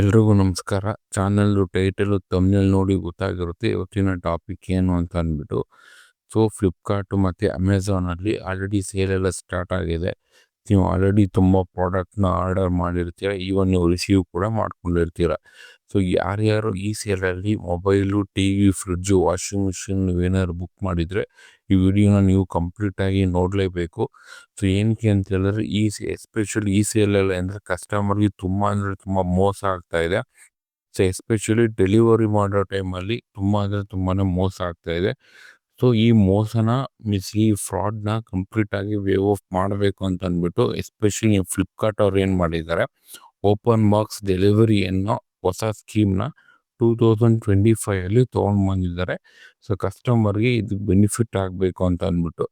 ಎಲ್ರಿಗೂ ನಮಸ್ಕಾರ. Channel title ತಮ್ಮಲ್ಲಿ ನೋಡಿ ಗೊತ್ತಾಗಿರುತ್ತೆ ಇವತ್ತಿನ ಟಾಪಿಕ್ ಏನು ಅಂತ ಅಂದ್ಬಿಟ್ಟು. ಸೊ ಫ್ಲಿಪ್ಕಾರ್ಟ್ ಮತ್ತು ಅಮೆಝಾನಲ್ಲಿ ಆಲ್ರೆಡಿ ಸೇಲ್ ಎಲ್ಲ ಸ್ಟಾರ್ಟ್ ಆಗಿದೆ. ನೀವು ಆಲ್ರೆಡಿ ತುಂಬ ಪ್ರಾಡಕ್ಟ್ನ ಆರ್ಡರ್ ಮಾಡಿರ್ತೀರ. ಈವನ್ ನೀವು ರಿಸೀವ್ ಕೂಡ ಮಾಡ್ಕೊಂಡಿರ್ತೀರ. ಸೊ ಯಾರ್ಯಾರು ಈ ಸೇಲಲ್ಲಿ mobile T V fridge washing machine ಏನಾದ್ರು ಬುಕ್ ಮಾಡಿದರೆ ಈ ವಿಡಿಯೋನ ನೀವು ಕಂಪ್ಲೀಟಾಗಿ ನೋಡಲೇಬೇಕು. ಸೊ, ಏನಕ್ಕೆ ಅಂತ ಹೇಳಿದ್ರೆ ಈ ಎಸ್ಪೆಷಲಿ ಈ ಸೇಲಲ್ಲಿ ಅಂದರೆ ಕಸ್ಟಮರ್ಗೆ ತುಂಬ ಅಂದರೆ ತುಂಬ ಮೋಸ ಆಗ್ತಾ ಇದೆ. ಸೊ, ಎಸ್ಪೆಷಲಿ ಡೆಲಿವರಿ ಮಾಡೋ ಟೈಮಲ್ಲಿ ತುಂಬ ಅಂದರೆ ತುಂಬಾ ಮೋಸ ಆಗ್ತಾ ಇದೆ. ಸೊ, ಈ ಮೋಸನ ಮೀನ್ಸ್ ಈ ಫ್ರಾಡ್ನ ಕಂಪ್ಲೀಟಾಗಿ ವೇವ್ ಆಫ್ ಮಾಡಬೇಕು ಅಂತ ಅಂದ್ಬಿಟ್ಟು ಎಸ್ಪೆಷಲಿ ಫ್ಲಿಪ್ಕಾರ್ಟ್ ಅವ್ರು ಏನು ಮಾಡಿದ್ದಾರೆ, ಓಪನ್ ಬಾಕ್ಸ್ ಡೆಲಿವರಿ ಅನ್ನೋ ಹೊಸ ಸ್ಕೀಮ್ನ ಟೂ ತೌಸಂಡ್ ಟ್ವೆಂಟಿ ಫೈವಲ್ಲಿ ತೊಗೊಂಡು ಬಂದಿದ್ದಾರೆ. ಸೊ ಕಸ್ಟಮರ್ಗೆ ಇದು ಬೆನಿಫಿಟ್ ಆಗಬೇಕು ಅಂತ ಅಂದ್ಬಿಟ್ಟು.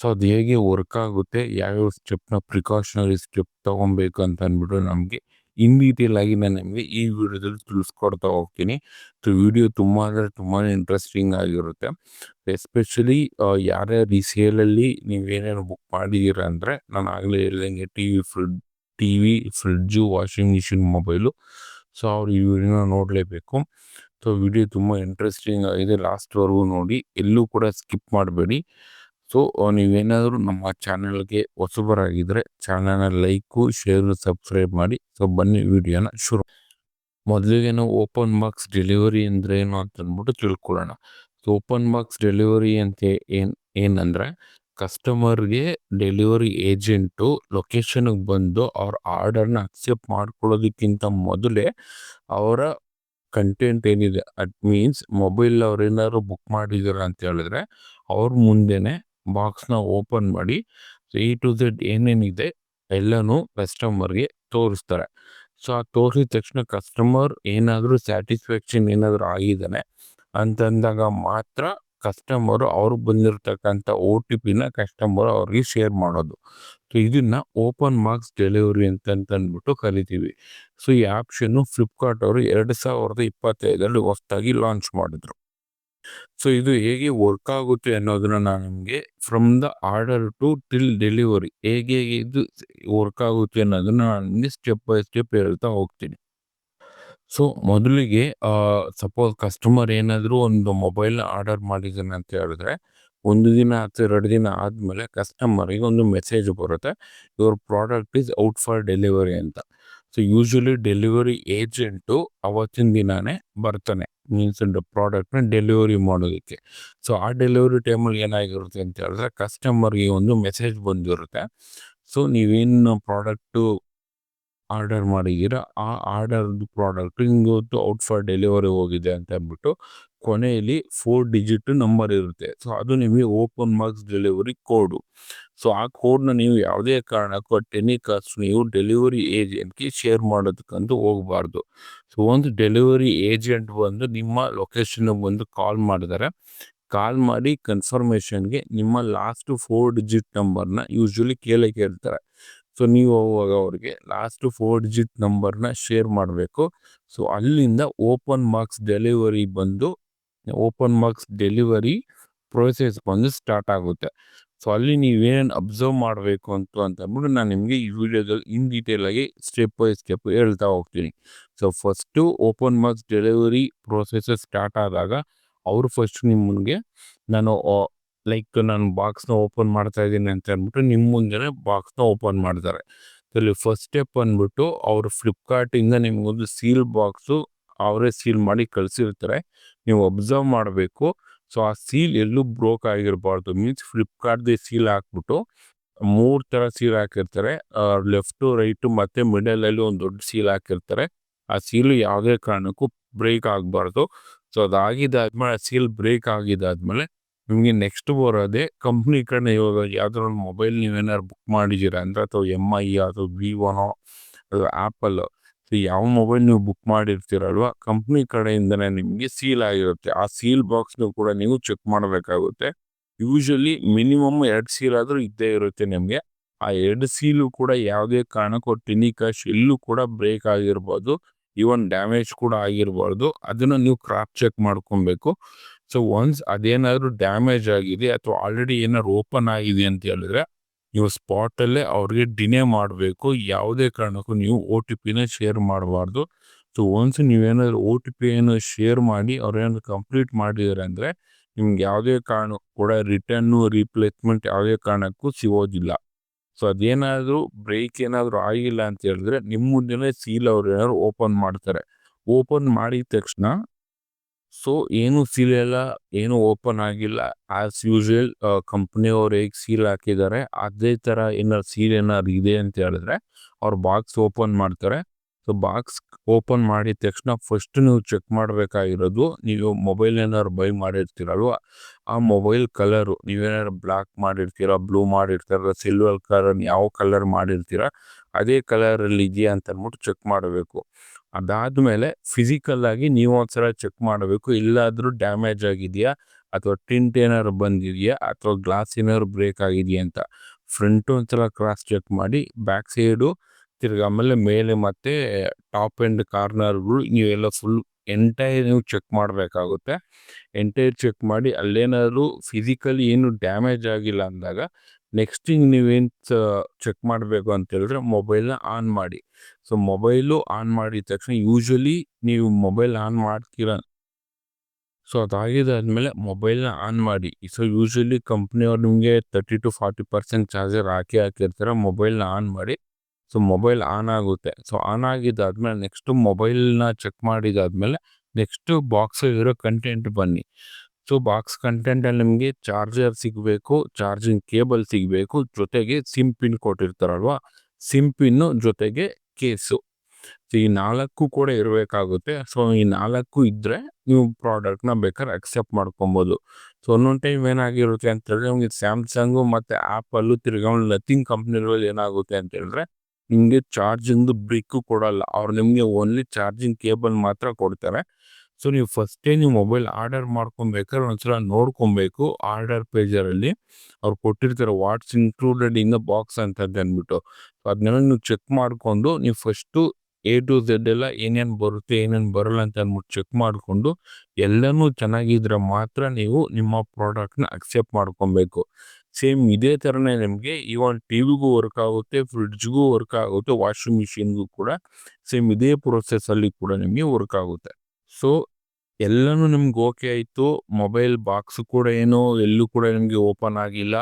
ಸೊ ಅದು ಹೇಗೆ ವರ್ಕ್ ಆಗುತ್ತೆ, ಯಾವ್ಯಾವ ಸ್ಟೆಪ್ನ ಪ್ರಿಕಾಷನರಿ ಸ್ಟೆಪ್ ತೊಗೊಬೇಕು ಅಂತ ಅಂದ್ಬಿಟ್ಟು ನಮಗೆ ಇನ್ ಡೀಟೇಲ್ ಆಗಿ ನಾನು ನಿಮಗೆ ಈ ವಿಡಿಯೋದಲ್ಲಿ ತಿಳಿಸ್ಕೊಡ್ತಾ ಹೋಗ್ತೀನಿ. ಸೊ ವಿಡಿಯೋ ತುಂಬ ಅಂದರೆ ತುಂಬಾ ಇಂಟ್ರೆಸ್ಟಿಂಗ್ ಆಗಿರುತ್ತೆ. ಎಸ್ಪೆಷಲಿ ಯಾರ್ಯಾರು ಈ ಸೇಲಲ್ಲಿ ನೀವೇನೇನು ಬುಕ್ ಮಾಡಿದ್ದೀರಾ ಅಂದರೆ ನಾನು ಆಗಲೇ ಹೇಳ್ದಂಗೆ T V fridge T V fridge washing machine mobile so, ಅವ್ರು ಈ ವಿಡಿಯೋನ ನೋಡಲೇಬೇಕು. ಸೊ, ವಿಡಿಯೋ ತುಂಬ ಇಂಟ್ರೆಸ್ಟಿಂಗ್ ಆಗಿದೆ. ಲಾಸ್ಟ್ವರೆಗೂ ನೋಡಿ. ಎಲ್ಲೂ ಕೂಡ ಸ್ಕಿಪ್ ಮಾಡಬೇಡಿ. ಸೊ, ನೀವೇನಾದರೂ ನಮ್ಮ ಚಾನಲ್ಗೆ ಹೊಸಬರಾಗಿದ್ದರೆ ಚಾನಲ್ನ ಲೈಕು, ಶೇರು, ಸಬ್ಸ್ಕ್ರೈಬ್ ಮಾಡಿ. ಸೊ, ಬನ್ನಿ ವಿಡಿಯೋನ ಶುರು. ಮೊದಲಿಗೆ ನಾವು ಓಪನ್ ಬಾಕ್ಸ್ ಡೆಲಿವರಿ ಅಂದರೆ ಏನು ಅಂತ ಅಂದ್ಬಿಟ್ಟು ತಿಳ್ಕೊಳ್ಳೋಣ. ಸೊ, ಓಪನ್ ಬಾಕ್ಸ್ ಡೆಲಿವರಿ ಅಂತ ಏನು, ಏನಂದರೆ ಕಸ್ಟಮರ್ಗೆ ಡೆಲಿವರಿ ಏಜೆಂಟು ಲೊಕೇಶನ್ಗೆ ಬಂದು ಅವ್ರ ಆರ್ಡರ್ನ ಅಕ್ಸೆಪ್ಟ್ ಮಾಡ್ಕೊಳ್ಳೋದಕ್ಕಿಂತ ಮೊದಲೇ ಅವರ ಕಂಟೆಂಟ್ ಏನಿದೆ ಅಟ್ ಮೀನ್ಸ್ ಮೊಬೈಲ್ ಅವ್ರು ಏನಾದ್ರು ಬುಕ್ ಮಾಡಿದಾರೆ ಅಂತ ಹೇಳಿದ್ರೆ ಅವ್ರ ಮುಂದೆನೆ ಬಾಕ್ಸ್ನ ಓಪನ್ ಮಾಡಿ ಎ ಟು ಝೆಡ್ ಏನೇನಿದೆ ಎಲ್ಲನೂ ಕಸ್ಟಮರ್ಗೆ ತೋರಿಸ್ತಾರೆ. ಸೊ ಆ ತೋರಿಸಿದ ತಕ್ಷಣ ಕಸ್ಟಮರ್ ಏನಾದರೂ ಸ್ಯಾಟಿಸ್ಫ್ಯಾಕ್ಷನ್ ಏನಾದರೂ ಆಗಿದ್ದಾನೆ ಅಂತಂದಾಗ ಮಾತ್ರ ಕಸ್ಟಮರು ಅವ್ರಿಗೆ ಬಂದಿರತಕ್ಕಂಥ ಓ ಟಿ ಪಿನ ಕಸ್ಟಮರ್ ಅವ್ರಿಗೆ ಶೇರ್ ಮಾಡೋದು. ಸೊ ಇದನ್ನ ಓಪನ್ ಮಾರ್ಕ್ಸ್ ಡೆಲಿವರಿ ಅಂತ ಅಂದ್ಬಿಟ್ಟು ಕರಿತೀವಿ. ಸೊ ಈ ಆಪ್ಷನ್ನು ಫ್ಲಿಪ್ಕಾರ್ಟ್ ಅವರು ಎರಡು ಸಾವಿರದ ಇಪ್ಪತ್ತೈದರಲ್ಲಿ ಹೊಸದಾಗಿ ಲಾಂಚ್ ಮಾಡಿದ್ರು. ಸೊ ಇದು ಹೇಗೆ ವರ್ಕ್ ಆಗುತ್ತೆ ಅನ್ನೋದನ್ನ ನಾನು ನಿಮಗೆ from the order to till delivery ಹೇಗೆ ಇದು ವರ್ಕ್ ಆಗುತ್ತೆ ಅನ್ನೋದನ್ನ ನಾನು ನಿಮಗೆ ಸ್ಟೆಪ್ ಬೈ ಸ್ಟೆಪ್ ಹೇಳ್ತಾ ಹೋಗ್ತೀನಿ. ಸೊ, ಮೊದಲಿಗೆ ಸಪೋಸ್ ಕಸ್ಟಮರ್ ಏನಾದರೂ ಒಂದು ಮೊಬೈಲ್ನ ಆರ್ಡರ್ ಮಾಡಿದ್ದಾನೆ ಅಂತ ಹೇಳಿದ್ರೆ, ಒಂದು ದಿನ ಅಥವಾ ಎರಡು ದಿನ ಆದಮೇಲೆ ಕಸ್ಟಮರಿಗೆ ಒಂದು ಮೆಸೇಜ್ ಬರುತ್ತೆ your product is out for delivery ಅಂತ. ಸೊ ಯೂಶ್ವಲಿ ಡೆಲಿವರಿ ಏಜೆಂಟು ಅವತ್ತಿನ ದಿನಾನೇ ಬರ್ತಾನೆ ಮೀನ್ಸ್ ಪ್ರಾಡಕ್ಟ್ನ ಡೆಲಿವರಿ ಮಾಡೋದಕ್ಕೆ. ಸೊ ಆ ಡೆಲಿವರಿ ಟೈಮಲ್ಲಿ ಏನಾಗಿರುತ್ತೆ ಅಂತ ಹೇಳಿದ್ರೆ ಕಸ್ಟಮರ್ಗೆ ಒಂದು ಮೆಸೇಜ್ ಬಂದಿರುತ್ತೆ. ಸೊ ನೀವೇನು ಪ್ರಾಡಕ್ಟು ಆರ್ಡರ್ ಮಾಡಿದ್ದೀರ? ಆ ಆರ್ಡರ್ದು ಪ್ರಾಡಕ್ಟ್ ಹಿಂಗೊತ್ತು ಔಟ್ ಫಾರ್ ಡೆಲಿವರಿ ಹೋಗಿದೆ ಅಂತ ಅಂದ್ಬಿಟ್ಟು ಕೊನೆಯಲ್ಲಿ ಫೋರ್ ಡಿಜಿಟ್ ನಂಬರ್ ಇರುತ್ತೆ. ಸೊ, ಅದು ನಿಮಗೆ open box delivery code. So, ಆ ಕೋಡ್ನ ನೀವು ಯಾವುದೇ ಕಾರಣಕ್ಕೂ ಟೆನಿಕಾಸ್ಟ್ ನೀವು ಡೆಲಿವರಿ ಏಜೆಂಟ್ಗೆ ಶೇರ್ ಮಾಡೋದಕ್ಕಂತೂ ಹೋಗಬಾರ್ದು. ಸೊ, ಒಂದು ಡೆಲಿವರಿ ಏಜೆಂಟ್ ಬಂದು ನಿಮ್ಮ ಲೊಕೇಶನ್ ಬಂದು ಕಾಲ್ ಮಾಡಿದರೆ. ಕಾಲ್ ಮಾಡಿ ಕನ್ಫರ್ಮೇಷನ್ಗೆ ನಿಮ್ಮ ಲಾಸ್ಟ್ ಫೋರ್ ಡಿಜಿಟ್ ನಂಬರ್ನ ಯೂಶ್ವಲಿ ಕೇಳೇ ಕೇಳ್ತಾರೆ ಸೊ ನೀವು ಅವಾಗ ಅವ್ರಿಗೆ ಲಾಸ್ಟ್ ಫೋರ್ ಡಿಜಿಟ್ ನಂಬರ್ನ ಶೇರ್ ಮಾಡಬೇಕು. ಸೊ ಅಲ್ಲಿಂದ ಓಪನ್ ಮಾರ್ಕ್ಸ್ ಡೆಲಿವರಿ ಬಂದು ಓಪನ್ ಮಾರ್ಕ್ಸ್ ಡೆಲಿವರಿ ಪ್ರೊಸೆಸ್ ಬಂದು ಸ್ಟಾರ್ಟ್ ಆಗುತ್ತೆ. ಸೊ ಅಲ್ಲಿ ನೀವೇನು ಅಬ್ಸರ್ವ್ ಮಾಡಬೇಕು ಅಂತ ಅಂತಂದ್ಬಿಟ್ಟು ನಾನು ನಿಮಗೆ ಈ ವಿಡಿಯೋದಲ್ಲಿ ಇನ್ ಡೀಟೇಲ್ ಆಗಿ ಸ್ಟೆಪ್ ಬೈ ಸ್ಟೆಪ್ ಹೇಳ್ತಾ ಹೋಗ್ತೀನಿ. So first open box delivery process start ಆದಾಗ, ಅವರು ಫಸ್ಟ್ ನಿಮಗೆ ನಾನು ಲೈಕ್ ನಾನು ಬಾಕ್ಸ್ನ ಓಪನ್ ಮಾಡ್ತಾ ಇದ್ದೀನಿ ಅಂತ ಅಂದ್ಬಿಟ್ಟು ನಿಮ್ಮ ಮುಂದೆನೇ ಬಾಕ್ಸ್ನ ಓಪನ್ ಮಾಡ್ತಾರೆ. ಇಲ್ಲಿ ಫಸ್ಟ್ ಸ್ಟೆಪ್ ಅಂದ್ಬಿಟ್ಟು ಅವರು ಫ್ಲಿಪ್ಕಾರ್ಟಿಂದ ನಿಮಗೊಂದು ಸೀಲ್ ಬಾಕ್ಸು ಅವರೇ ಸೀಲ್ ಮಾಡಿ ಕಳಿಸಿರ್ತಾರೆ. ನೀವು ಅಬ್ಸರ್ವ್ ಮಾಡಬೇಕು. ಸೊ ಆ ಸೀಲ್ ಎಲ್ಲೂ ಬ್ರೋಕ್ ಆಗಿರಬಾರ್ದು. ಮೀನ್ಸ್ ಫ್ಲಿಪ್ಕಾರ್ಟ್ದೆ ಸೀಲ್ ಹಾಕ್ಬಿಟ್ಟು ಮೂರು ಥರ ಸೀಲ್ ಹಾಕಿರ್ತಾರೆ. ಲೆಫ್ಟು ರೈಟು ಮತ್ತು ಮಿಡಲಲ್ಲಿ ಒಂದು ದೊಡ್ಡ ಸೀಲ್ ಹಾಕಿರ್ತಾರೆ. ಆ ಸೀಲು ಯಾವುದೇ ಕಾರಣಕ್ಕೂ ಬ್ರೇಕ್ ಆಗಬಾರ್ದು. ಸೊ ಅದಾಗಿದ್ದಾದ್ಮೇಲೆ ಸೀಲ್ ಬ್ರೇಕ್ ಆಗಿದ್ದಾದ್ಮೇಲೆ ನಿಮಗೆ ನೆಕ್ಸ್ಟ್ ಬರೋದೇ ಕಂಪ್ನಿ ಕಡೆ ಇವಾಗ ಯಾವ್ದಾರ ಒಂದು ಮೊಬೈಲ್ ನೀವೇನಾದ್ರು ಬುಕ್ ಮಾಡಿದ್ದೀರಾ? ಅಂದರೆ ಅಥವಾ ಎಂ ಐ ಅಥವಾ ವಿವೋನೋ ಅಥವಾ ಆ್ಯಪಲ್ ಸೊ ಯಾವ ಮೊಬೈಲ್ ನೀವು ಬುಕ್ ಮಾಡಿರ್ತೀರಲ್ವ? ಕಂಪ್ನಿ ಕಡೆಯಿಂದನೇ ನಿಮಗೆ ಸೀಲ್ ಆಗಿರುತ್ತೆ. ಆ ಸೀಲ್ ಬಾಕ್ಸ್ನು ಕೂಡ ನೀವು ಚೆಕ್ ಮಾಡಬೇಕಾಗುತ್ತೆ. ಯೂಶಲಿ ಮಿನಿಮಮ್ ಎರಡು ಸೀಲ್ ಆದರೂ ಇದ್ದೇ ಇರುತ್ತೆ ನಿಮಗೆ. ಆ ಎರಡು ಸೀಲು ಕೂಡ ಯಾವುದೇ ಕಾರಣಕ್ಕೂ ಟಿನಿಕಾಶ್ ಎಲ್ಲೂ ಕೂಡ ಬ್ರೇಕ್ ಆಗಿರ್ಬೋದು. ಈವನ್ ಡ್ಯಾಮೇಜ್ ಕೂಡ ಆಗಿರ್ಬಾರ್ದು ಅದನ್ನು ನೀವು ಕ್ರಾಪ್ ಚೆಕ್ ಮಾಡ್ಕೊಬೇಕು. ಸೊ ಒನ್ಸ್ ಅದೇನಾದರೂ ಡ್ಯಾಮೇಜ್ ಆಗಿದೆ ಅಥವಾ ಆಲ್ರೆಡಿ ಏನಾದ್ರು ಓಪನ್ ಆಗಿದೆ ಅಂತ ಹೇಳಿದ್ರೆ, ನೀವು ಸ್ಪಾಟಲ್ಲೇ ಅವ್ರಿಗೆ ಡಿನೇ ಮಾಡಬೇಕು. ಯಾವುದೇ ಕಾರಣಕ್ಕೂ ನೀವು ಓ ಟಿ ಪಿನ ಶೇರ್ ಮಾಡಬಾರ್ದು. ಸೊ ಒನ್ಸ್ ನೀವೇನಾದ್ರು ಓ ಟಿ ಪಿ ಏನು ಶೇರ್ ಮಾಡಿ, ಅವ್ರೇನಾದ್ರು ಕಂಪ್ಲೀಟ್ ಮಾಡಿದ್ದಾರೆ ಅಂದರೆ, ನಿಮ್ಗೆ ಯಾವುದೇ ಕಾರಣಕ್ಕೂ ಕೂಡ ರಿಟರ್ನು ರೀಪ್ಲೇಸ್ಮೆಂಟ್ ಯಾವುದೇ ಕಾರಣಕ್ಕೂ ಸಿಗೋದಿಲ್ಲ. ಸೊ ಅದೇನಾದರೂ ಬ್ರೇಕ್ ಏನಾದರೂ ಆಗಿಲ್ಲ ಅಂತ ಹೇಳಿದ್ರೆ, ನಿಮ್ಮ ಮುಂದೆನೇ ಸೀಲ್ ಅವ್ರು ಏನಾದ್ರು ಓಪನ್ ಮಾಡ್ತಾರೆ. ಓಪನ್ ಮಾಡಿದ ತಕ್ಷಣ ಸೊ ಏನು ಸೀಲ್ ಎಲ್ಲ ಏನು ಓಪನ್ ಆಗಿಲ್ಲ. ಆಸ್ ಯೂಶುವಲ್ ಕಂಪ್ನಿಯವ್ರು ಹೇಗೆ ಸೀಲ್ ಹಾಕಿದ್ದಾರೆ, ಅದೇ ಥರ ಏನಾರು ಸೀಲ್ ಏನಾದ್ರು ಇದೆ ಅಂತ ಹೇಳಿದ್ರೆ, ಅವ್ರು ಬಾಕ್ಸ್ ಓಪನ್ ಮಾಡ್ತಾರೆ. ಸೊ ಬಾಕ್ಸ್ ಓಪನ್ ಮಾಡಿದ ತಕ್ಷಣ ಫಸ್ಟ್ ನೀವು ಚೆಕ್ ಮಾಡಬೇಕಾಗಿರೋದು, ನೀವು ಮೊಬೈಲ್ ಏನಾದ್ರು ಬೈ ಮಾಡಿರ್ತೀರಲ್ವ? ಆ ಮೊಬೈಲ್ ಕಲರು ನೀವೇನಾದ್ರು ಬ್ಲ್ಯಾಕ್ ಮಾಡಿರ್ತೀರ ಬ್ಲೂ ಮಾಡಿರ್ತೀರ ಸಿಲ್ವರ್ ಕಲರ್ ಯಾವ ಕಲರ್ ಮಾಡಿರ್ತೀರ, ಅದೇ ಕಲರಲ್ಲಿ ಇದೆಯಾ ಅಂತ ಅಂದ್ಬಿಟ್ಟು ಚೆಕ್ ಮಾಡಬೇಕು. ಅದಾದಮೇಲೆ ಫಿಸಿಕಲ್ ಆಗಿ ನೀವು ಒಂದ್ಸಲ ಚೆಕ್ ಮಾಡಬೇಕು. ಇಲ್ಲಾದರೂ ಡ್ಯಾಮೇಜ್ ಆಗಿದೆಯಾ? ಅಥವಾ ಟಿಂಟ್ ಏನಾದ್ರು ಬಂದಿದೆಯಾ? ಅಥವಾ ಗ್ಲಾಸ್ ಏನಾದ್ರು ಬ್ರೇಕ್ ಆಗಿದೆಯಾ ಅಂತ ಫ್ರಂಟ್ ಒಂದ್ಸಲ ಕ್ರಾಸ್ ಚೆಕ್ ಮಾಡಿ ಬ್ಯಾಕ್ ಸೈಡು ತಿರ್ಗಿ ಆಮೇಲೆ ಮೇಲೆ ಮತ್ತೆ ಟಾಪ್ ಎಂಡ್ ಕಾರ್ನರ್ಗಳು ನೀವೆಲ್ಲ ಫುಲ್ ಎಂಟೈರ್ ನೀವು ಚೆಕ್ ಮಾಡಬೇಕಾಗುತ್ತೆ. ಎಂಟೈರ್ ಚೆಕ್ ಮಾಡಿ ಅಲ್ಲೇನಾದ್ರು ಫಿಸಿಕಲಿ ಏನು ಡ್ಯಾಮೇಜ್ ಆಗಿಲ್ಲ ಅಂದಾಗ ನೆಕ್ಸ್ಟ್ ನೀವೇನು ಚೆಕ್ ಮಾಡಬೇಕು ಅಂತ ಹೇಳಿದ್ರೆ ಮೊಬೈಲ್ನ ಆನ್ ಮಾಡಿ. ಸೊ ಮೊಬೈಲು ಆನ್ ಮಾಡಿದ ತಕ್ಷಣ ಯೂಶ್ವಲಿ ನೀವು ಮೊಬೈಲ್ ಆನ್ ಮಾಡ್ತೀರ. ಸೊ ಅದಾಗಿದ್ದಾದಮೇಲೆ ಮೊಬೈಲ್ನ ಆನ್ ಮಾಡಿ. ಸೊ ಯೂಶ್ವಲಿ ಕಂಪ್ನಿಯವ್ರು ನಿಮಗೆ thirty to forty percent charger ಹಾಕಿ ಹಾಕಿರ್ತಾರೆ ಮೊಬೈಲ್ನ ಆನ್ ಮಾಡಿ. ಸೊ ಮೊಬೈಲ್ ಆನ್ ಆಗುತ್ತೆ. ಸೊ ಆನ್ ಆಗಿದ್ದಾದಮೇಲೆ ನೆಕ್ಸ್ಟು ಮೊಬೈಲ್ನ ಚೆಕ್ ಮಾಡಿದಾದ್ಮೇಲೆ ನೆಕ್ಸ್ಟು ಬಾಕ್ಸ್ ಇರೋ ಕಂಟೆಂಟ್ ಬನ್ನಿ. ಸೊ ಬಾಕ್ಸ್ ಕಂಟೆಂಟಲ್ಲಿ ನಿಮಗೆ ಚಾರ್ಜರ್ ಸಿಗಬೇಕು, ಚಾರ್ಜಿಂಗ್ ಕೇಬಲ್ ಸಿಗಬೇಕು, ಜೊತೆಗೆ ಸಿಮ್ ಪಿನ್ ಕೊಟ್ಟಿರ್ತಾರಲ್ವ? ಸಿಮ್ ಪಿನ್ನು ಜೊತೆಗೆ ಕೇಸು. ಈ ನಾಲ್ಕು ಕೂಡ ಇರಬೇಕಾಗುತ್ತೆ. ಸೊ ಈ ನಾಲ್ಕು ಇದ್ದರೆ ನೀವು ಪ್ರಾಡಕ್ಟ್ನ ಬೇಕಾದ್ರೆ ಅಕ್ಸೆಪ್ಟ್ ಮಾಡ್ಕೊಬೋದು. ಸೊ ಒಂದೊಂದು ಟೈಮ್ ಏನಾಗಿರುತ್ತೆ ಅಂತ ಹೇಳಿದ್ರೆ ನಿಮಗೆ ಸ್ಯಾಮ್ಸಂಗು ಮತ್ತು ಆ್ಯಪಲ್ಲು ತಿರ್ಗಾ ನಥಿಂಗ್ ಕಂಪ್ನಿಗಳಲ್ಲಿ ಏನಾಗುತ್ತೆ ಅಂತ ಹೇಳಿದ್ರೆ ನಿಮಗೆ ಚಾರ್ಜಿಂಗ್ ಬ್ರಿಕ್ಕು ಕೊಡಲ್ಲ. ಅವ್ರು ನಿಮಗೆ ಓನ್ಲಿ ಚಾರ್ಜಿಂಗ್ ಕೇಬಲ್ ಮಾತ್ರ ಕೊಡ್ತಾರೆ. ಸೊ ನೀವು ಫಸ್ಟೇ ನೀವು ಮೊಬೈಲ್ ಆರ್ಡರ್ ಮಾಡ್ಕೊಬೇಕಾದ್ರೆ ಒಂದ್ಸಲ ನೋಡ್ಕೊಬೇಕು ಆರ್ಡರ್ ಪೇಜರಲ್ಲಿ ಅವ್ರು ಕೊಟ್ಟಿರ್ತಾರೆ what's included in the box ಅಂತ ಅಂದ್ಬಿಟ್ಟು. ಸೊ ಅದನ್ನೆಲ್ಲ ನೀವು ಚೆಕ್ ಮಾಡಿಕೊಂಡು, ನೀವು ಫಸ್ಟು ಎ ಟು ಝೆಡ್ ಎಲ್ಲ ಏನೇನು ಬರುತ್ತೆ, ಏನೇನು ಬರಲ್ಲ ಅಂತ ಅಂದ್ಬಿಟ್ಟು ಚೆಕ್ ಮಾಡಿಕೊಂಡು, ಎಲ್ಲನೂ ಚೆನ್ನಾಗಿದ್ರೆ ಮಾತ್ರ ನೀವು ನಿಮ್ಮ ಪ್ರಾಡಕ್ಟ್ನ ಅಕ್ಸೆಪ್ಟ್ ಮಾಡ್ಕೊಬೇಕು. ಸೇಮ್ ಇದೇ ಥರನೇ ನಿಮಗೆ ಇವನ್ ಟಿ ವಿಗೂ ವರ್ಕ್ ಆಗುತ್ತೆ ಫ್ರಿಡ್ಜ್ಗೂ ವರ್ಕ್ ಆಗುತ್ತೆ ವಾಷಿಂಗ್ ಮಿಷಿನ್ಗೂ ಕೂಡ ಸೇಮ್ ಇದೇ ಪ್ರೊಸೆಸ್ಸಲ್ಲಿ ಕೂಡ ನಿಮಗೆ ವರ್ಕ್ ಆಗುತ್ತೆ. ಸೊ, ಎಲ್ಲನೂ ನಿಮ್ಗೆ ಓಕೆ ಆಯಿತು. ಮೊಬೈಲ್ ಬಾಕ್ಸ್ ಕೂಡ ಏನೋ ಎಲ್ಲೂ ಕೂಡ ನಿಮಗೆ ಓಪನ್ ಆಗಿಲ್ಲ.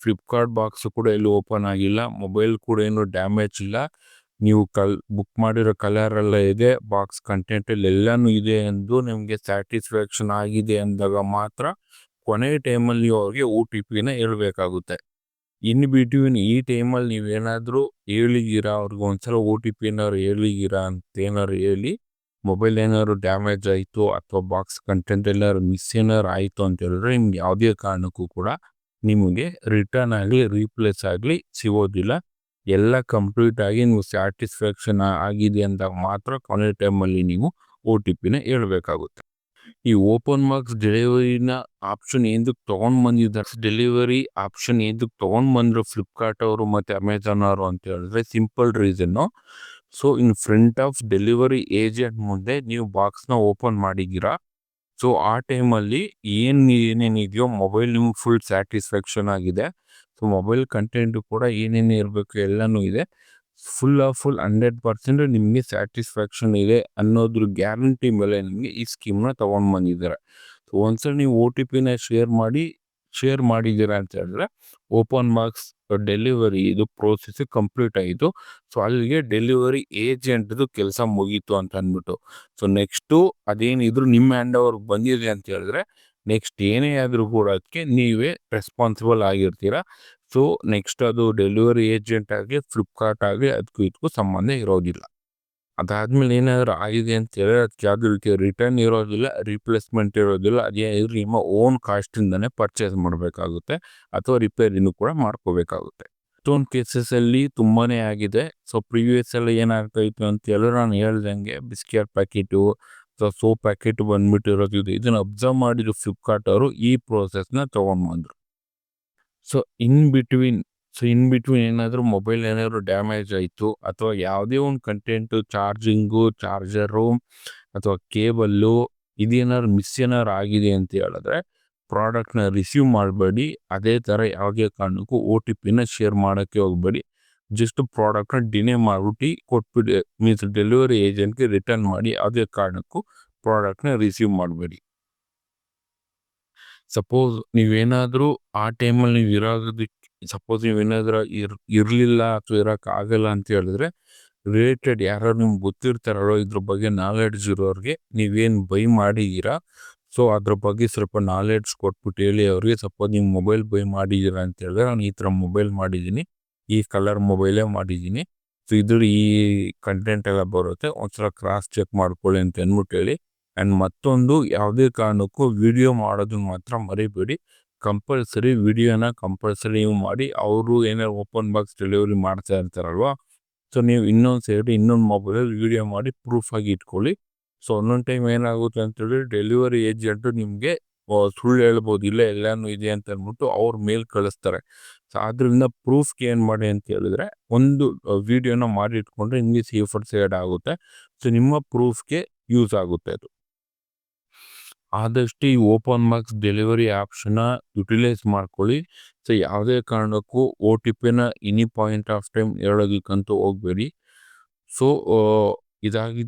ಫ್ಲಿಪ್ಕಾರ್ಟ್ ಬಾಕ್ಸ್ ಕೂಡ ಎಲ್ಲೂ ಓಪನ್ ಆಗಿಲ್ಲ. ಮೊಬೈಲ್ ಕೂಡ ಏನು ಡ್ಯಾಮೇಜ್ ಇಲ್ಲ. ನೀವು ಕಲ್, ಬುಕ್ ಮಾಡಿರೋ ಕಲರ್ ಎಲ್ಲ ಇದೆ. ಬಾಕ್ಸ್ ಕಂಟೆಂಟಲ್ಲಿ ಎಲ್ಲನೂ ಇದೆ ಎಂದು ನಿಮಗೆ ಸ್ಯಾಟಿಸ್ಫ್ಯಾಕ್ಷನ್ ಆಗಿದೆ ಅಂದಾಗ ಮಾತ್ರ ಕೊನೆ ಟೈಮಲ್ಲಿ ನೀವು ಅವ್ರಿಗೆ ಓ ಟಿ ಪಿನ ಹೇಳ್ಬೇಕಾಗುತ್ತೆ. ಇನ್ ಬಿಟ್ವೀನ್ ಈ ಟೈಮಲ್ಲಿ ನೀವೇನಾದರೂ ಹೇಳಿದ್ದೀರಾ? ಅವ್ರಿಗೆ ಒಂದ್ಸಲ ಓ ಟಿ ಪಿ ಏನಾದ್ರು ಹೇಳಿದ್ದೀರಾ ಅಂತ ಏನಾದ್ರು ಹೇಳಿ ಮೊಬೈಲ್ ಏನಾದ್ರು ಡ್ಯಾಮೇಜ್ ಆಯಿತು ಅಥವಾ ಬಾಕ್ಸ್ ಕಂಟೆಂಟ್ ಏನಾದ್ರು ಮಿಸ್ ಏನಾದ್ರು ಆಯಿತು ಅಂತ ಹೇಳಿದ್ರೆ ನಿಮ್ಗೆ ಯಾವುದೇ ಕಾರಣಕ್ಕೂ ಕೂಡ ನಿಮಗೆ ರಿಟರ್ನ್ ಆಗಲಿ ರೀಪ್ಲೇಸ್ ಆಗಲಿ ಸಿಗೋದಿಲ್ಲ. ಎಲ್ಲ ಕಂಪ್ಲೀಟ್ ಆಗಿ ನೀವು ಸ್ಯಾಟಿಸ್ಫ್ಯಾಕ್ಷನ್ ಆಗಿದೆ ಅಂದಾಗ ಮಾತ್ರ ಕೊನೆ ಟೈಮಲ್ಲಿ ನೀವು ಓ ಟಿ ಪಿನ ಹೇಳ್ಬೇಕಾಗುತ್ತೆ. ಈ ಓಪನ್ ಬಾಕ್ಸ್ ಡೆಲಿವರಿನ ಆಪ್ಷನ್ ಏನಕ್ಕೆ ತೊಗೊಂಡು ಬಂದಿದ್ದಾರೆ? ಡೆಲಿವರಿ ಆಪ್ಷನ್ ಏನಕ್ಕೆ ತೊಗೊಂಡು ಬಂದರು ಫ್ಲಿಪ್ಕಾರ್ಟ್ ಅವರು ಮತ್ತು ಅಮೆಝಾನ್ ಅವರು ಅಂತ ಹೇಳಿದ್ರೆ simple reason so in front of delivery agent ಮುಂದೆ ನೀವು ಬಾಕ್ಸ್ನ ಓಪನ್ ಮಾಡಿದ್ದೀರಾ? ಸೊ ಆ ಟೈಮಲ್ಲಿ ಏನು, ಏನೇನಿದೆಯೋ ಮೊಬೈಲ್ ನಿಮ್ಗೆ ಫುಲ್ ಸ್ಯಾಟಿಸ್ಫ್ಯಾಕ್ಷನ್ ಆಗಿದೆ. ಸೊ ಮೊಬೈಲ್ ಕಂಟೆಂಟು ಕೂಡ ಏನೇನು ಇರಬೇಕು ಎಲ್ಲನೂ ಇದೆ. Full of full hundred percent ನಿಮಗೆ ಸ್ಯಾಟಿಸ್ಫ್ಯಾಕ್ಷನ್ ಇದೆ ಅನ್ನೋದ್ರ ಗ್ಯಾರಂಟಿ ಮೇಲೆ ನಿಮಗೆ ಈ ಸ್ಕೀಮ್ನ ತೊಗೊಂಡು ಬಂದಿದ್ದಾರೆ. ಸೊ ಒಂದ್ಸಲ ನೀವು ಓ ಟಿ ಪಿನ ಶೇರ್ ಮಾಡಿ ಶೇರ್ ಮಾಡಿದ್ದೀರಾ ಅಂತ ಹೇಳಿದ್ರೆ, ಓಪನ್ ಮಾರ್ಕ್ಸ್ ಡೆಲಿವರಿ ಇದು ಪ್ರೋಸೆಸ್ ಕಂಪ್ಲೀಟ್ ಆಯಿತು. ಸೊ, ಅಲ್ಲಿಗೆ ಡೆಲಿವರಿ ಏಜೆಂಟ್ದು ಕೆಲಸ ಮುಗೀತು ಅಂತ ಅಂದ್ಬಿಟ್ಟು. ಸೊ, ನೆಕ್ಸ್ಟು ಅದೇನಿದ್ರು ನಿಮ್ಮ ಹ್ಯಾಂಡ್ ಓವರ್ಗೆ ಬಂದಿದೆ ಅಂತ ಹೇಳಿದ್ರೆ, ನೆಕ್ಸ್ಟ್ ಏನೇ ಆದರೂ ಕೂಡ ಅದಕ್ಕೆ ನೀವೇ ರೆಸ್ಪಾನ್ಸಿಬಲ್ ಆಗಿರ್ತೀರ. ಸೊ ನೆಕ್ಸ್ಟ್ ಅದು ಡೆಲಿವರಿ ಏಜೆಂಟ್ ಆಗಿ, ಫ್ಲಿಪ್ಕಾರ್ಟ್ ಆಗಿ ಅದಕ್ಕೂ ಇದಕ್ಕೂ ಸಂಬಂಧ ಇರೋದಿಲ್ಲ. ಅದಾದ್ಮೇಲೆ ಏನಾದರೂ ಆಗಿದೆ ಹೇಳಿದ್ರೆ ಅದಕ್ಕೆ ಯಾವುದೇ ರಿಟರ್ನ್ ಇರೋದಿಲ್ಲ ರೀಪ್ಲೇಸ್ಮೆಂಟ್ ಇರೋದಿಲ್ಲ. ಅದೇ ನಿಮ್ಮ ಓನ್ ಕಾಸ್ಟಿಂದನೇ ಪರ್ಚೇಸ್ ಮಾಡಬೇಕಾಗುತ್ತೆ ಅಥವಾ ರಿಪೇರಿನೂ ಕೂಡ ಮಾಡ್ಕೋಬೇಕಾಗುತ್ತೆ. ಇಷ್ಟೊಂದು ಕೇಸಸಲ್ಲಿ ತುಂಬಾ ಆಗಿದೆ. ಸೊ ಪ್ರೀವಿಯಸ್ ಎಲ್ಲ ಏನಾಗ್ತಾ ಇತ್ತು ಅಂತ ಹೇಳಿದ್ರೆ ನಾನು ಹೇಳ್ದಂಗೆ ಬಿಸ್ಕೆಟ್ ಪ್ಯಾಕೆಟು ಅಥವಾ ಸೋಪ್ ಪ್ಯಾಕೆಟ್ ಬಂದ್ಬಿಟ್ಟು ಇದು. ಇದನ್ನು ಅಬ್ಸರ್ವ್ ಮಾಡಿದ್ರು ಫ್ಲಿಪ್ಕಾರ್ಟ್ ಅವರು ಈ ಪ್ರೋಸೆಸ್ನ ತೊಗೊಂಡು so in between so in between ಏನಾದರೂ ಮೊಬೈಲ್ ಏನಾದರೂ ಡ್ಯಾಮೇಜ್ ಆಯಿತು, ಅಥವಾ ಯಾವುದೇ ಒಂದು ಕಂಟೆಂಟು ಚಾರ್ಜಿಂಗು ಚಾರ್ಜರು ಅಥವಾ ಕೇಬಲ್ಲು ಇದೇನಾದ್ರು ಮಿಸ್ ಏನಾದ್ರು ಆಗಿದೆ ಅಂತ ಹೇಳಿದ್ರೆ ಪ್ರಾಡಕ್ಟ್ನ ರಿಸೀವ್ ಮಾಡಬೇಡಿ. ಅದೇ ಥರ ಯಾವುದೇ ಕಾರಣಕ್ಕೂ ಓ ಟಿ ಪಿನ ಶೇರ್ ಮಾಡೋಕ್ಕೆ ಹೋಗಬೇಡಿ. ಜಸ್ಟ್ ಪ್ರಾಡಕ್ಟ್ನ ಡಿನೇ ಮಾಡಿಬಿಟ್ಟು ಕೊಟ್ಬಿಡಿ. ಮೀನ್ಸ್ ಡೆಲಿವರಿ ಏಜೆಂಟ್ಗೆ ರಿಟರ್ನ್ ಮಾಡಿ. ಯಾವುದೇ ಕಾರಣಕ್ಕೂ ಪ್ರಾಡಕ್ಟ್ನ ರಿಸೀವ್ ಮಾಡಬೇಡಿ. ಸಪೋಸ್ ನೀವೇನಾದರೂ ಆ ಟೈಮಲ್ಲಿ ನೀವು ಇರೋದಕ್ಕೆ ಸಪೋಸ್ ನೀವೇನಾದ್ರೂ ಇರ್, ಇರಲಿಲ್ಲ ಅಥವಾ ಇರೋಕ್ಕಾಗಲ್ಲ ಅಂತ ಹೇಳಿದ್ರೆ ರಿಲೇಟೆಡ್ ಯಾರು ನಿಮ್ಗೆ ಗೊತ್ತಿರ್ತಾರೋ ಇದ್ರ ಬಗ್ಗೆ ನಾಲೆಡ್ಜ್ ಇರೋರಿಗೆ ನೀವೇನು ಬೈ ಮಾಡಿದ್ದೀರಾ ಸೊ ಅದ್ರ ಬಗ್ಗೆ ಸ್ವಲ್ಪ ನಾಲೆಡ್ಜ್ ಕೊಟ್ಬಿಟ್ಟು ಹೇಳಿ ಅವ್ರಿಗೆ ಸಪೋಸ್ ನೀವು ಮೊಬೈಲ್ ಬೈ ಮಾಡಿದ್ದೀರಾ ಅಂತ ಹೇಳಿದ್ರೆ, ನಾನು ಈ ಥರ ಮೊಬೈಲ್ ಮಾಡಿದ್ದೀನಿ, ಈ ಕಲರ್ ಮೊಬೈಲೇ ಮಾಡಿದ್ದೀನಿ. ಸೊ ಇದ್ರ ಈ ಕಂಟೆಂಟ್ ಎಲ್ಲ ಬರುತ್ತೆ, ಒಂದ್ಸಲ ಕ್ರಾಸ್ ಚೆಕ್ ಮಾಡ್ಕೊಳ್ಳಿ ಅಂತ ಅಂದ್ಬಿಟ್ಟು ಹೇಳಿ. ಆ್ಯಂಡ್ ಮತ್ತೊಂದು, ಯಾವುದೇ ಕಾರಣಕ್ಕೂ ವಿಡಿಯೋ ಮಾಡೋದು ಮಾತ್ರ ಮರಿಬೇಡಿ. ಕಂಪಲ್ಸರಿ ವಿಡಿಯೋನ ಕಂಪಲ್ಸರಿ ನೀವು ಮಾಡಿ ಅವರು ಏನಾರು ಓಪನ್ ಬಾಕ್ಸ್ ಡೆಲಿವರಿ ಮಾಡ್ತಾ ಇರ್ತಾರಲ್ವಾ? ಸೊ ನೀವು ಇನ್ನೊಂದು ಸೈಡ್ ಇನ್ನೊಂದು ಮೊಬೈಲಲ್ಲಿ ವಿಡಿಯೋ ಮಾಡಿ ಪ್ರೂಫ್ ಆಗಿ ಇಟ್ಕೊಳ್ಳಿ. ಸೊ ಒಂದೊಂದು ಟೈಮ್ ಏನಾಗುತ್ತೆ ಅಂತೇಳಿ ಡೆಲಿವರಿ ಏಜೆಂಟು ನಿಮಗೆ ಸುಳ್ಳು ಹೇಳ್ಬೋದು, ಇಲ್ಲ, ಎಲ್ಲಾನು ಇದೆ ಅಂತ ಅಂದ್ಬಿಟ್ಟು ಅವ್ರ ಮೇಲ್ ಕಳಿಸ್ತಾರೆ. ಸೊ ಆದ್ರಿಂದ ಪ್ರೂಫ್ಗೆ ಏನು ಮಾಡಿ ಅಂತ ಹೇಳಿದ್ರೆ, ಒಂದು ವಿಡಿಯೋನ ಮಾಡಿ ಇಟ್ಕೊಂಡ್ರೆ ನಿಮಗೆ ಸೇಫರ್ ಸೈಡ್ ಆಗುತ್ತೆ. ಸೊ ನಿಮ್ಮ ಪ್ರೂಫ್ಗೆ ಯೂಸ್ ಆಗುತ್ತೆ ಅದು. ಆದಷ್ಟು ಈ ಓಪನ್ ಮಾರ್ಕ್ಸ್ ಡೆಲಿವರಿ ಆಪ್ಷನ್ನ ಯುಟಿಲೈಸ್ ಮಾಡ್ಕೊಳ್ಳಿ. ಸೊ, ಯಾವುದೇ ಕಾರಣಕ್ಕೂ ಓ ಟಿ ಪಿನ ಎನಿ ಪಾಯಿಂಟ್ ಆಫ್ ಟೈಮ್ ಹೇಳೋದಕ್ಕಂತೂ ಹೋಗಬೇಡಿ. ಸೊ ಇದಾಗಿ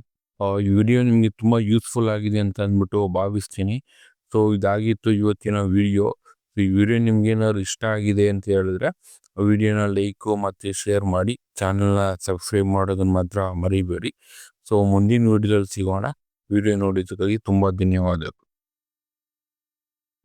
ವಿಡಿಯೋ ನಿಮಗೆ ತುಂಬ ಯೂಸ್ಫುಲ್ ಆಗಿದೆ ಅಂತ ಅಂದ್ಬಿಟ್ಟು ಭಾವಿಸ್ತೀನಿ. ಸೊ, ಇದಾಗಿತ್ತು ಇವತ್ತಿನ ವಿಡಿಯೋ. ಈ ವಿಡಿಯೋ ನಿಮ್ಗೇನಾದ್ರು ಇಷ್ಟ ಆಗಿದೆ ಅಂತ ಹೇಳಿದ್ರೆ ವಿಡಿಯೋನ ಲೈಕು ಮತ್ತು ಶೇರ್ ಮಾಡಿ. ಚಾನಲ್ನ ಸಬ್ಸ್ಕ್ರೈಬ್ ಮಾಡೋದನ್ನು ಮಾತ್ರ ಮರಿಬೇಡಿ. ಸೊ, ಮುಂದಿನ ವಿಡಿಯೋದಲ್ಲಿ ಸಿಗೋಣ. ವಿಡಿಯೋ ನೋಡಿದ್ದಕ್ಕಾಗಿ ತುಂಬ ಧನ್ಯವಾದಗಳು.